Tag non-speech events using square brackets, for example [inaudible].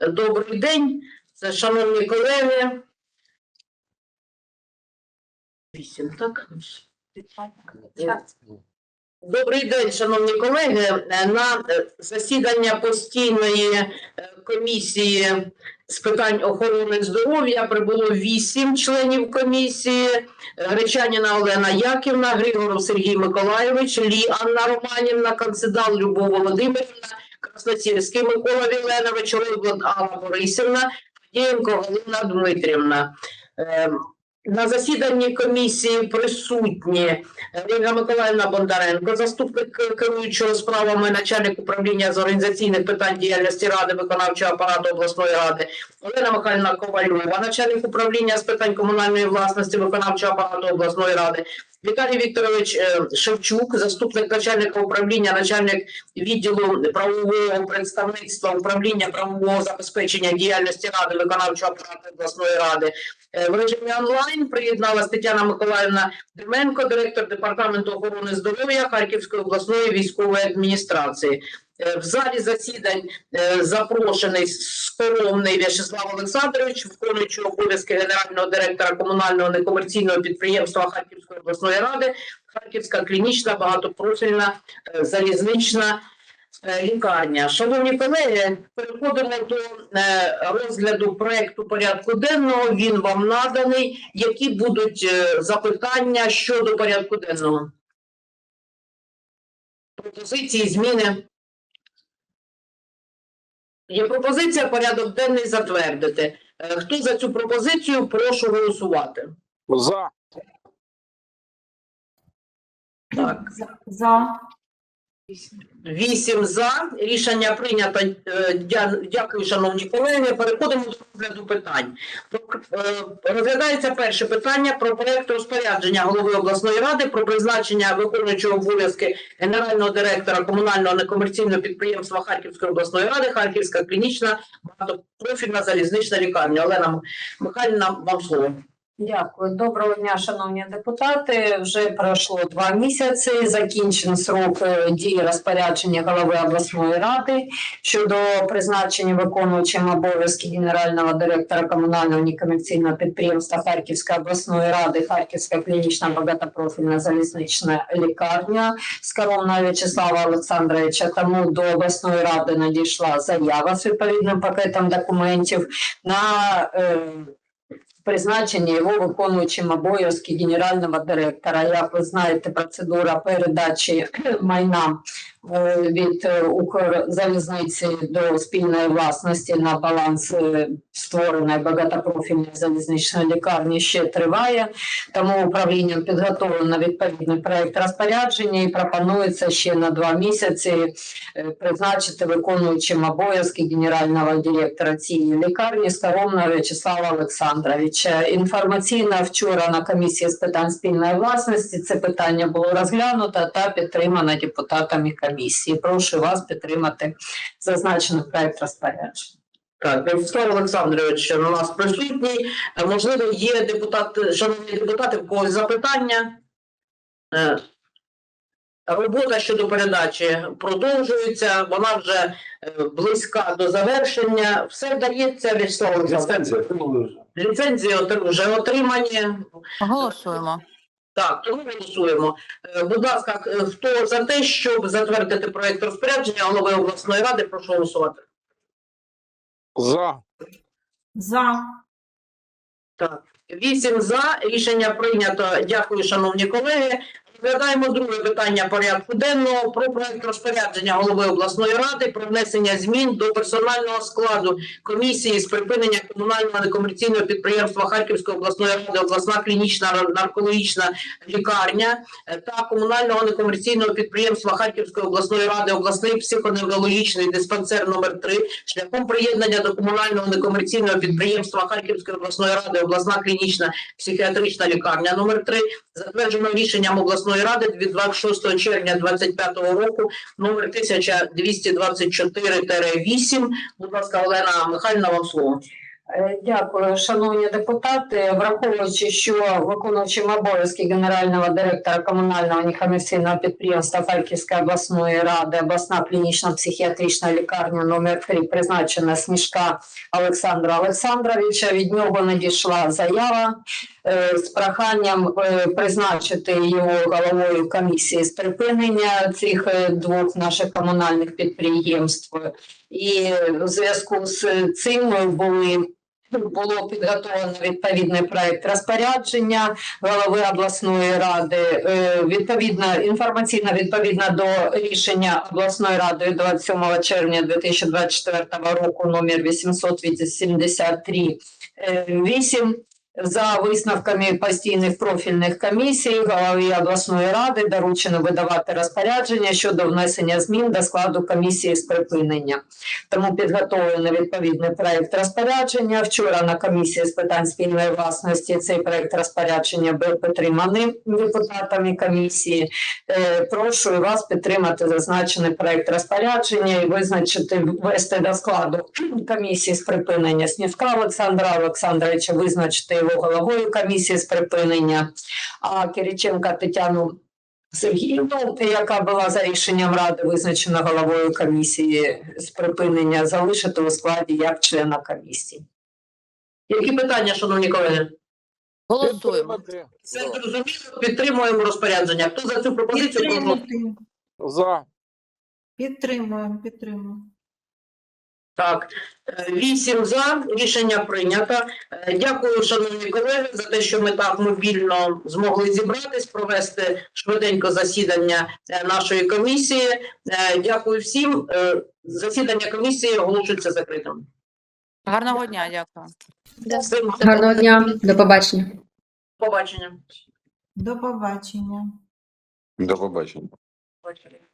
Добрий день, це шановні колеги. Вісім, так? Добрий день, шановні колеги. На засідання постійної е, комісії з питань охорони здоров'я прибуло вісім членів комісії. Гречаніна Олена Яківна, Григоров Сергій Миколайович, Лі Анна Романівна, Канцедал Любов Володимирівна, Красносільський Микола Віленович, Ройблад Алла Борисівна, Дієнко Галина Дмитрівна. На засіданні комісії присутні Ольга Миколаївна Бондаренко, заступник керуючого справами начальник управління з організаційних питань діяльності ради виконавчого апарату обласної ради, Олена Михайлівна Ковальова, начальник управління з питань комунальної власності виконавчого апарату обласної ради, Віталій Вікторович е, Шевчук, заступник начальника управління, начальник відділу правового представництва управління правового забезпечення діяльності ради виконавчого апарату обласної ради. Е, В режимі онлайн приєдналась Тетяна Миколаївна Деменко, директор департаменту охорони здоров'я Харківської обласної військової адміністрації. Е, В залі засідань е, запрошений скоромний В'ячеслав Олександрович, виконуючий обов'язки генерального директора комунального некомерційного підприємства Харківської обласної ради, Харківська клінічна багатопрофільна е, залізнична лікарня. Шановні колеги, переходимо до розгляду проекту порядку денного. Він вам наданий. Які будуть запитання щодо порядку денного? Пропозиції, зміни? Є пропозиція порядок денний затвердити. Е, Хто за цю пропозицію, прошу голосувати. За. Так, За. Вісім за. Рішення прийнято. Е, Дякую, шановні колеги. Переходимо до розгляду питань. Е, Розглядається перше питання про проект розпорядження голови обласної ради про призначення виконуючого обов'язки генерального директора комунального некомерційного підприємства Харківської обласної ради, Харківська клінічна багатопрофільна залізнична лікарня. Олена Михайлівна, вам слово. Дякую. Доброго дня, шановні депутати. Вже пройшло два місяці. Закінчений срок е, дії розпорядження голови обласної ради щодо призначення виконуючим обов'язки генерального директора комунального некомерційного підприємства Харківської обласної ради, Харківська клінічна багатопрофільна залізнична лікарня Скоромного В'ячеслава Олександровича. Тому до обласної ради надійшла заява з відповідним пакетом документів на е, призначення його виконуючим обов'язки генерального директора. Як ви знаєте, процедура передачі [clears throat] майна е, від е, Укрзалізниці до спільної власності на баланс е, створеної багатопрофільної залізничної лікарні ще триває. Тому управлінням підготовлено відповідний проект розпорядження і пропонується ще на два місяці призначити виконуючим обов'язки генерального директора цієї лікарні Скоромного В'ячеслава Олександровича. Інформаційно вчора на комісії з питань спільної власності це питання було розглянуто та підтримано депутатами комісії. Прошу вас підтримати зазначений проект розпорядження. Так, Вячеслав Олександрович у нас присутній. Е, Можливо, є депутати, шановні депутати, в когось запитання. Робота щодо передачі продовжується, вона вже е, близька до завершення. Все вдається, Вячеслав Олександрович. Ліцензії вже отримані. Голосуємо. Так, тому голосуємо. Е, Будь ласка, е, хто за те, щоб затвердити проект розпорядження голови обласної ради, прошу голосувати. За. За. Так, вісім за. Рішення прийнято. Дякую, шановні колеги. Розглядаємо друге питання порядку денного про проект розпорядження голови обласної ради про внесення змін до персонального складу комісії з припинення комунального некомерційного підприємства Харківської обласної ради обласна клінічна наркологічна лікарня е, та комунального некомерційного підприємства Харківської обласної ради обласний психоневрологічний диспансер номер 3 шляхом приєднання до комунального некомерційного підприємства Харківської обласної ради обласна клінічна психіатрична лікарня номер 3 затверджено рішенням обласної ради від 26 червня 2025 року номер 1224-8. Будь ласка, Олена Михайлівна, вам слово. Е, Дякую, шановні депутати. Враховуючи, що виконуючим обов'язки генерального директора комунального некомерційного підприємства Харківської обласної ради обласна клінічна психіатрична лікарня номер 3 призначена Сніжка Олександра Олександровича. Від нього надійшла заява е, з проханням е, призначити його головою комісії з припинення цих двох наших комунальних підприємств. І в зв'язку з цим були було підготовлено відповідний проект розпорядження голови обласної ради. Е, Відповідно, інформаційно відповідно до рішення обласної ради від 27 червня 2024 року номер 873 8 за висновками постійних профільних комісій голові обласної ради доручено видавати розпорядження щодо внесення змін до складу комісії з припинення. Тому підготовлено відповідний проект розпорядження. Вчора на комісії з питань спільної власності цей проект розпорядження був підтриманий депутатами комісії. Е, Прошу вас підтримати зазначений проект розпорядження і визначити ввести до складу [clears throat] комісії з припинення Снівка Олександра Олександровича, визначити його головою комісії з припинення, а Кириченка Тетяну Сергіївну, яка була за рішенням ради визначена головою комісії з припинення, залишити у складі як члена комісії. Які питання, шановні колеги? Голосуємо. Все зрозуміло, підтримуємо розпорядження. Хто за цю пропозицію? Прошу. За. Підтримуємо, підтримуємо. Так, вісім за рішення прийнято. Е, Дякую, шановні колеги, за те, що ми так мобільно змогли зібратись, провести швиденько засідання е, нашої комісії. Е, Дякую всім. Засідання комісії оголошується закритим. Гарного дня, дякую. Всім Гарного дня, до побачення. побачення. До побачення. До побачення. Побачення.